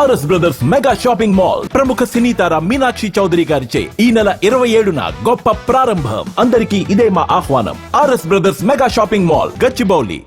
RS brothers mega shopping mall ప్రముఖ సినీ తార మీనాక్షి చౌదరి గారిచే ఈ నెల ఇరవై ఏడున గొప్ప ప్రారంభం. అందరికీ ఇదే మా ఆహ్వానం. RS brothers mega shopping mall Gachibowli.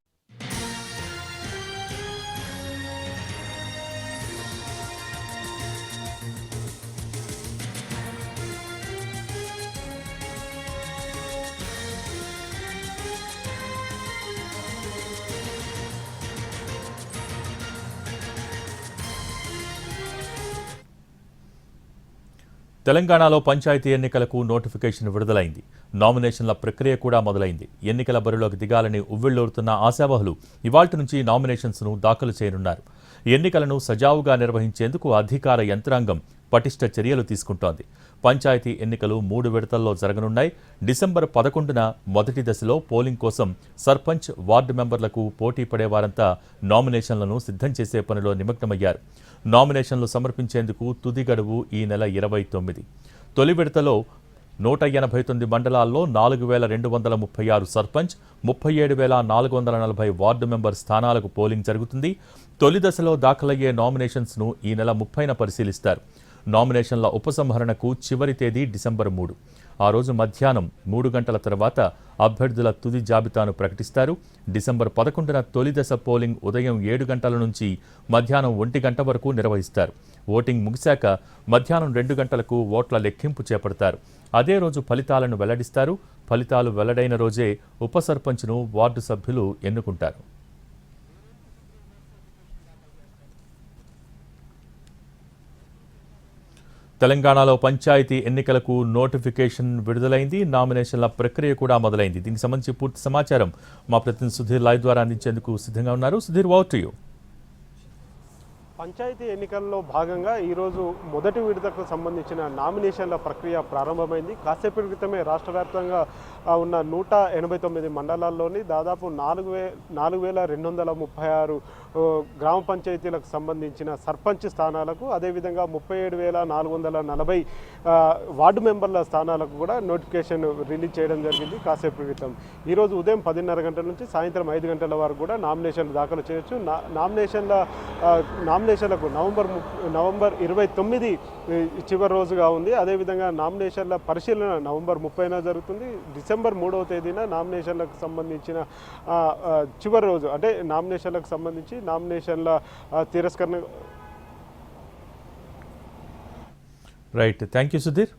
తెలంగాణలో పంచాయతీ ఎన్నికలకు నోటిఫికేషన్ విడుదలైంది. నామినేషన్ల ప్రక్రియ కూడా మొదలైంది. ఎన్నికల బరిలోకి దిగాలని ఉవ్విళ్ళూరుతున్న ఆశావహులు ఇవాల్టి నుంచి నామినేషన్స్ను దాఖలు చేయనున్నారు. ఎన్నికలను సజావుగా నిర్వహించేందుకు అధికార యంత్రాంగం పటిష్ట చర్యలు తీసుకుంటోంది. పంచాయతీ ఎన్నికలు మూడు విడతల్లో జరగనున్నాయి. డిసెంబర్ పదకొండున మొదటి దశలో పోలింగ్ కోసం సర్పంచ్ వార్డు మెంబర్లకు పోటీ పడేవారంతా నామినేషన్లను సిద్ధం చేసే పనిలో నిమగ్నమయ్యారు. నామినేషన్లు సమర్పించేందుకు తుది గడువు ఈ నెల ఇరవై తొమ్మిది. తొలి విడతలో నూట ఎనభై తొమ్మిది మండలాల్లో నాలుగు వేల రెండు వందల ముప్పై ఆరు సర్పంచ్ ముప్పై ఏడు వేల నాలుగు వందల నలభై వార్డు మెంబర్ స్థానాలకు పోలింగ్ జరుగుతుంది. తొలి దశలో దాఖలయ్యే నామినేషన్స్ను ఈ నెల ముప్పైన పరిశీలిస్తారు. నామినేషన్ల ఉపసంహరణకు చివరి తేదీ డిసెంబర్ మూడు. ఆ రోజు మధ్యాహ్నం మూడు గంటల తర్వాత అభ్యర్థుల తుది జాబితాను ప్రకటిస్తారు. డిసెంబర్ పదకొండున తొలి దశ పోలింగ్ ఉదయం ఏడు గంటల నుంచి మధ్యాహ్నం ఒంటి గంట వరకు నిర్వహిస్తారు. ఓటింగ్ ముగిశాక మధ్యాహ్నం రెండు గంటలకు ఓట్ల లెక్కింపు చేపడతారు. అదే రోజు ఫలితాలను వెల్లడిస్తారు. ఫలితాలు వెల్లడైన రోజే ఉప సర్పంచ్ను వార్డు సభ్యులు ఎన్నుకుంటారు. తెలంగాణలో పంచాయతీ ఎన్నికలకు నోటిఫికేషన్ విడుదలైంది. నామినేషన్ల ప్రక్రియ కూడా మొదలైంది. దీనికి సంబంధించి పూర్తి సమాచారం మా ప్రతినిధి సుధీర్ లైవ్ ద్వారా అందించేందుకు సిద్ధంగా ఉన్నారు. సుధీర్ వాట్ యూ పంచాయతీ ఎన్నికల్లో భాగంగా ఈరోజు మొదటి విడతకు సంబంధించిన నామినేషన్ల ప్రక్రియ ప్రారంభమైంది. కాసేపటి క్రితమే రాష్ట్ర వ్యాప్తంగా ఉన్న నూట ఎనభై తొమ్మిది మండలాల్లోని దాదాపు నాలుగు వే నాలుగు వేల రెండు వందల ముప్పై ఆరు గ్రామ పంచాయతీలకు సంబంధించిన సర్పంచ్ స్థానాలకు అదేవిధంగా ముప్పై ఏడు వేల నాలుగు వందల నలభై వార్డు మెంబర్ల స్థానాలకు కూడా నోటిఫికేషన్ రిలీజ్ చేయడం జరిగింది కాసేపు క్రితం. ఈరోజు ఉదయం పదిన్నర గంటల నుంచి సాయంత్రం ఐదు గంటల వరకు కూడా నామినేషన్లు దాఖలు చేయొచ్చు. నా నామినేషన్ల ఆ, నామినేషన్లకు నవంబర్ నవంబర్ ఇరవై తొమ్మిది చివరి రోజుగా ఉంది. అదేవిధంగా నామినేషన్ల పరిశీలన నవంబర్ ముప్పైన జరుగుతుంది. డిసెంబర్ మూడవ తేదీన నామినేషన్లకు సంబంధించిన చివరి రోజు అంటే నామినేషన్లకు సంబంధించి నామినేషన్ల తిరస్కరణ రైట్ థ్యాంక్ యూ సుధీర్